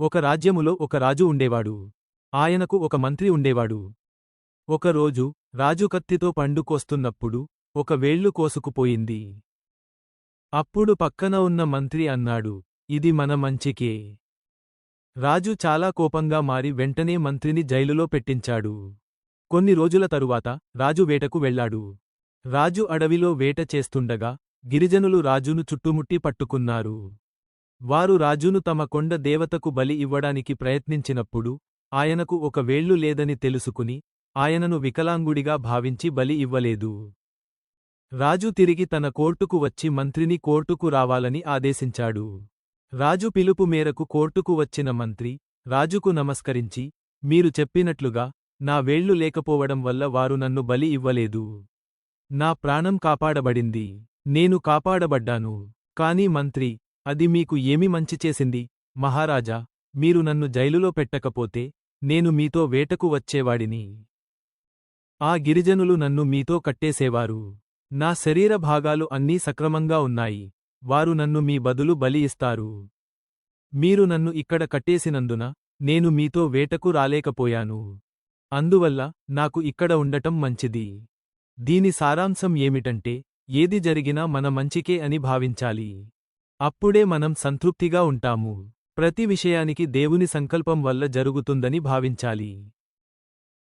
ఒక రాజ్యములో ఒక రాజు ఉండేవాడు. ఆయనకు ఒక మంత్రి ఉండేవాడు. ఒకరోజు రాజు కత్తితో పండు కోస్తున్నప్పుడు ఒక వేళ్ళు కోసుకుపోయింది. అప్పుడు పక్కన ఉన్న మంత్రి అన్నాడు ఇది మన మంచికే. రాజు చాలా కోపంగా మారి వెంటనే మంత్రిని జైలులో పెట్టించాడు. కొన్ని రోజుల తరువాత రాజు వేటకు వెళ్ళాడు. రాజు అడవిలో వేట చేస్తుండగా గిరిజనులు రాజును చుట్టుముట్టి పట్టుకున్నారు. వారు రాజును తమ కొండ దేవతకు బలి ఇవ్వడానికి ప్రయత్నించినప్పుడు ఆయనకు ఒక వేళ్ళు లేదని తెలుసుకుని ఆయనను వికలాంగుడిగా భావించి బలి ఇవ్వలేదు. రాజు తిరిగి తన కోర్టుకు వచ్చి మంత్రిని కోర్టుకు రావాలని ఆదేశించాడు. రాజు పిలుపు మేరకు కోర్టుకు వచ్చిన మంత్రి రాజుకు నమస్కరించి మీరు చెప్పినట్లుగా నా వేళ్ళు లేకపోవడం వల్ల వారు నన్ను బలి ఇవ్వలేదు. నా ప్రాణం కాపాడబడింది. నేను కాపాడబడ్డాను. కాని మంత్రి అది మీకు ఏమి మంచి చేసింది? మహారాజా మీరు నన్ను జైలులో పెట్టకపోతే నేను మీతో వేటకు వచ్చేవాడిని. ఆ గిరిజనులు నన్ను మీతో కట్టేసేవారు. నా శరీర భాగాలు అన్నీ సక్రమంగా ఉన్నాయి. వారు నన్ను మీ బదులు బలి ఇస్తారు. మీరు నన్ను ఇక్కడ కట్టేసినందున నేను మీతో వేటకు రాలేకపోయాను. అందువల్ల నాకు ఇక్కడ ఉండటం మంచిది. దీని సారాంశం ఏమిటంటే ఏది జరిగినా మన మంచికే అని భావించాలి. అప్పుడే మనం సంతృప్తిగా ఉంటాము. ప్రతి విషయానికి దేవుని సంకల్పం వల్ల జరుగుతుందని భావించాలి.